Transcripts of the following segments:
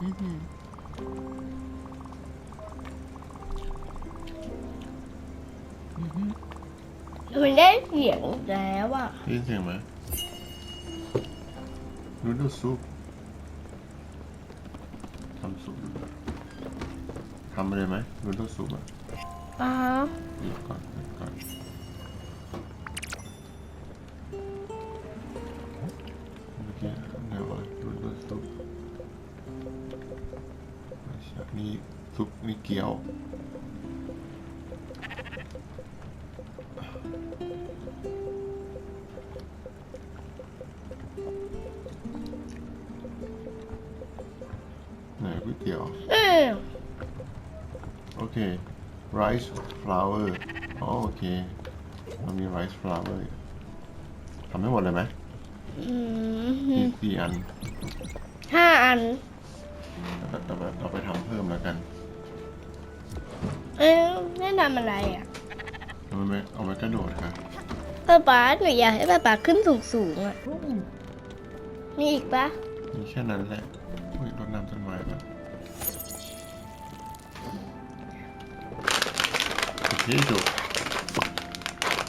อื้อหืออื้อหือมันได้เสียงแล้วอะได้ยินเสียงไหมนูดลซุปทำซุปทำไปเลยไหมนูดลซุปอะอ๋อหยุดก่อนก่อน ม่ใช่นี่ซุปนี่เกี๊ยว ไหนก๋วยเตี๋ยวอืมโอเค rice flour อ๋อโอเคเรามี rice flour ทำให้หมดเลยไหมอืมีมสี่อัน ห้าอันแล้วก็ เอาไปเอาไปทำเพิ่มแล้วกัน เอ้ยนี่ทำอะไรอะ เอาไปเอาไปกระโดดค่ะป้าป๊าหนูอยากให้ป้าป๊าขึ้นสูงสูงๆอะ มีอีกปะมีแค่นั้นแหละอุ้ยรดน้ำต้นไม้ปะโอเคจบ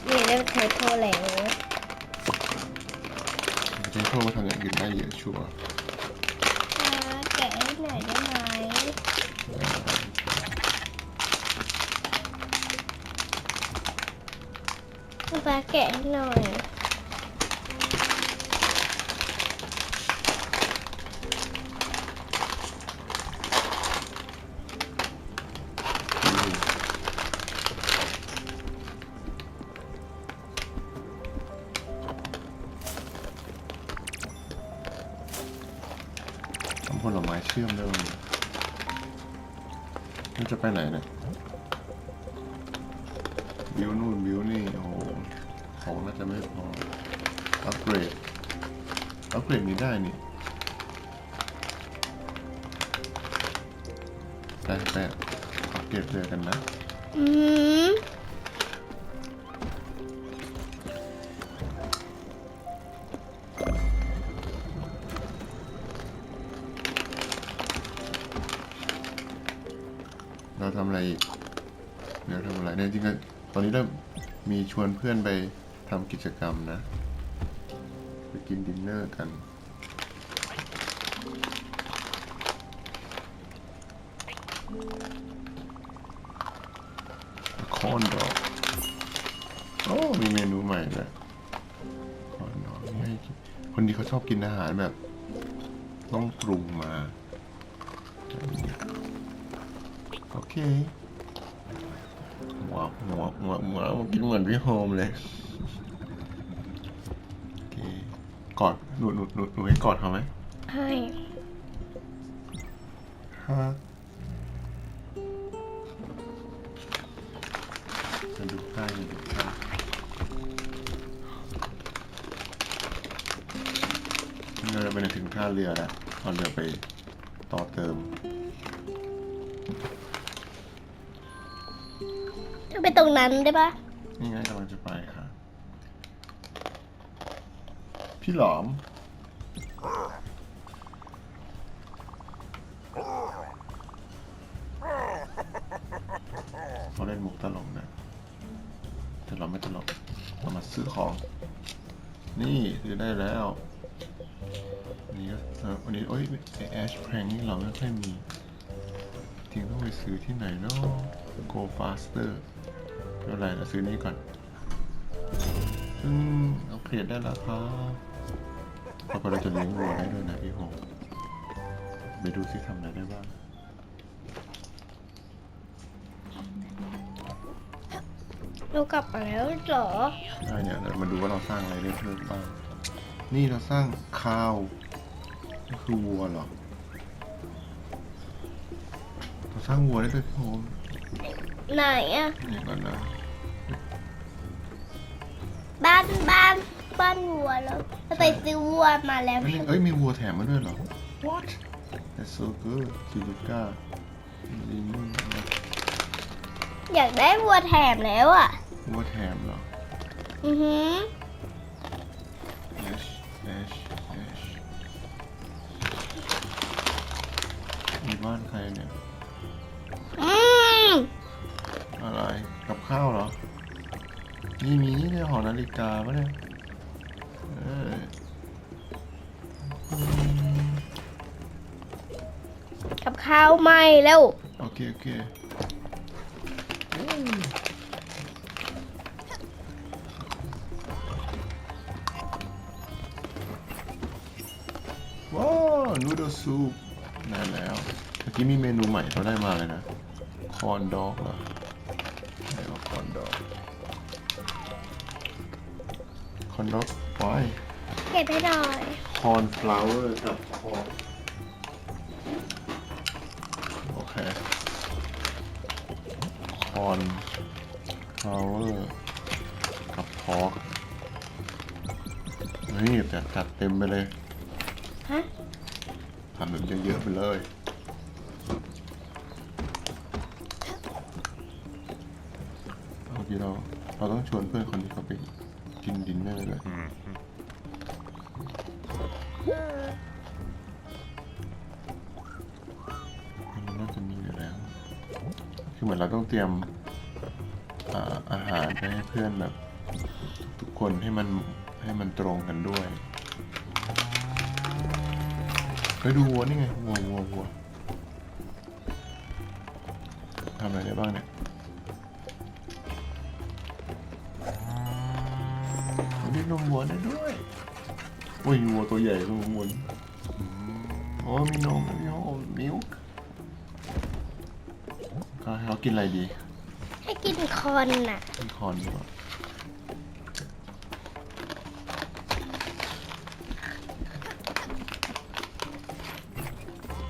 นี่ได้เทปโทรแล้วจะให้พวกมาทำอย่างอื่นได้เยอะชัวร์ป๊าแกะใหน่อยได้ไหมป้าแกะหน่อย ผลไม้เชื่อมได้ไหมนี่จะไปไหนเนี่ยบิวนู่นบิวนี่ โอ้โห ของน่าจะไม่พอ อัปเกรด อัปเกรดนี้ได้นี่แต่แต่อัปเกรดเรือกันนะ อืม ทำอะไรอีกเดี๋ยวทำอะไรเนี่ยจริงๆตอนนี้เริ่มมีชวนเพื่อนไปทำกิจกรรมนะ ไปกินดินเนอร์กันคอนดอกโอ้มีเมนูใหม่ด้วยคอนดอกนี่ให้กินคนที่เขาชอบกินอาหารแบบ ต้องปรุงมา แบบนี้โอเคว้าวว้าวว้าวว้าวกินเหมือนพี่โฮมเลยโอเคกอดหนูหนูหนูหนูให้กอดเขาไหมให้ฮะจะดูใกล้จะดูใกล้นี่เราจะไปถึงท่าเรือแล้วเอาเรือไปต่อเติมไป ตรงนั้นได้ปะนี่ไงกำลังจะไปค่ะ พี่หลอม เขาเล่นมุกตลกนะ แต่เราไม่ตลกเรามาซื้อของ นี่ซื้อได้แล้วนี่ก็เออวันนี้โอ้ยแอชแพงนี่เราไม่ค่อยมีจริงต้องไปซื้อที่ไหนเนาะ Go faster ไม่เป็นไรเราซื้อนี่ก่อนซึ่งเอาเกรดได้แล้วครับพอเราจะเลี้ยงวัวได้ด้วยนะพี่โฮไปดูซิทำอะไรได้บ้างเรากลับมาแล้วเหรอได้เนี่ยเรามาดูว่าเราสร้างอะไรได้เพิ่มบ้าง นี่เราสร้างข้าวนี่คือวัวเหรอ เราสร้างวัวได้ด้วยพี่โฮม ไหนอะนี่ก่อนนะบ้านบ้านบ้านวัวแล้วเราไปซื้อวัวมาแล้วอันนี้เอ้ยมีวัวแถมมาด้วยเหรอ What That's so good ซิลิก้าลิมุนอยากได้วัวแถมแล้วอะ วัวแถมเหรอ อือหือ Dash Dash Dash มีบ้านใครเนี่ย อืม อะไรกับข้าวเหรอ นี่มีนี่เนี่ยหอนาฬิกาปะเนี่ยเอออืมกับข้าวไหม่แล้ว โอเค โอเคว้าวนูโดซูปนานแล้วเมื่อกี้มีเมนูใหม่เขาได้มาเลยนะ คอนด็อกเหรอไหนว่าคอนด็อกคอนด็อกไว้เก็บให้หน่อยคอนฟลาวเวอร์กับคอโอเคคอนฟลาวเวอร์กับพอกนี่จัดจัดเต็มไปเลย ฮะทำแบบเยอะๆไปเลย อกี้เราเราต้องชวนเพื่อนคนที่เขาไปกินดินเนอร์ด้วยมันน่าจะมีอยู่แล้ว คือเหมือนเราต้องเตรียมอ่าอาหารไปให้เพื่อนแบบ ทุกๆคนให้มันให้มันตรงกันด้วยไปดูวัวนี่ไงวัววัววัวทำอะไรได้บ้างเนี่ย นนี้นมวัวได้ด้วยโอ้ยวัวตัวใหญ่ตัวบนโอ้มีนมมีโอ้มิลค์ก็ให้เขากินอะไรดีให้กินคอนน่ะกินคอนดีกว่า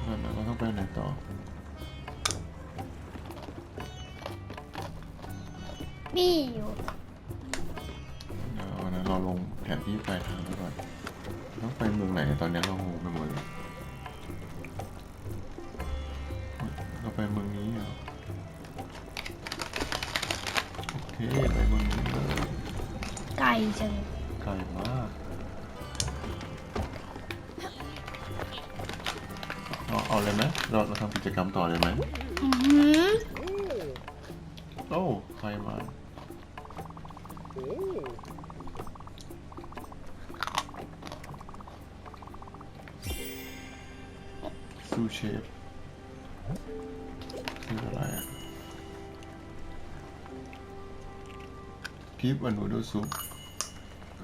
นั่นเราต้องไปไหนต่อบี้อยู่ แผนที่ปลายทางไปก่อนต้องไปเมืองไหนตอนนี้เรางงไปหมดเลยเฮ้ยเราไปเมืองนี้เหรอโอเคไปเมืองนี้เลยไก่จังไกลมากเอาเอาเลยไหมเราเราทำกิจกรรมต่อเลยไหม ชฟคืออะไรอะกิฟอนูดูซุป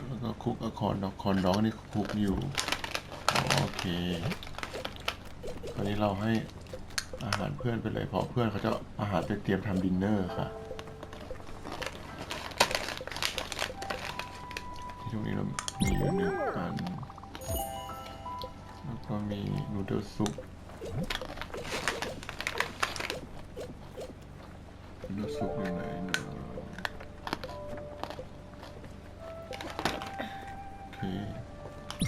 แล้วก็คุกอะคอนดอกคอนดอกนี่คุกอยู่ โอเคตอนนี้เราให้อาหารเพื่อนไปเลยเพราะเพื่อนเขาจะอาหารไปเตรียมทำดินเนอร์ค่ะที่ตรงนี้เรามีอยู่หนึ่งอันแล้วก็มีนูเดิลซุป เดิลซุปอยู่ไหนเนอะ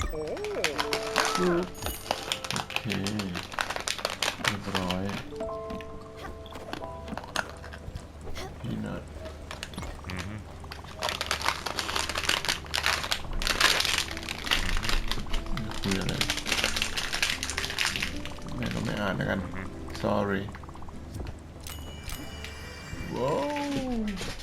โอเคโอเคเรียบร้อยพีนัทคุยอะไรไม่เราไม่ อ่านแล้วกัน sorry ว้าว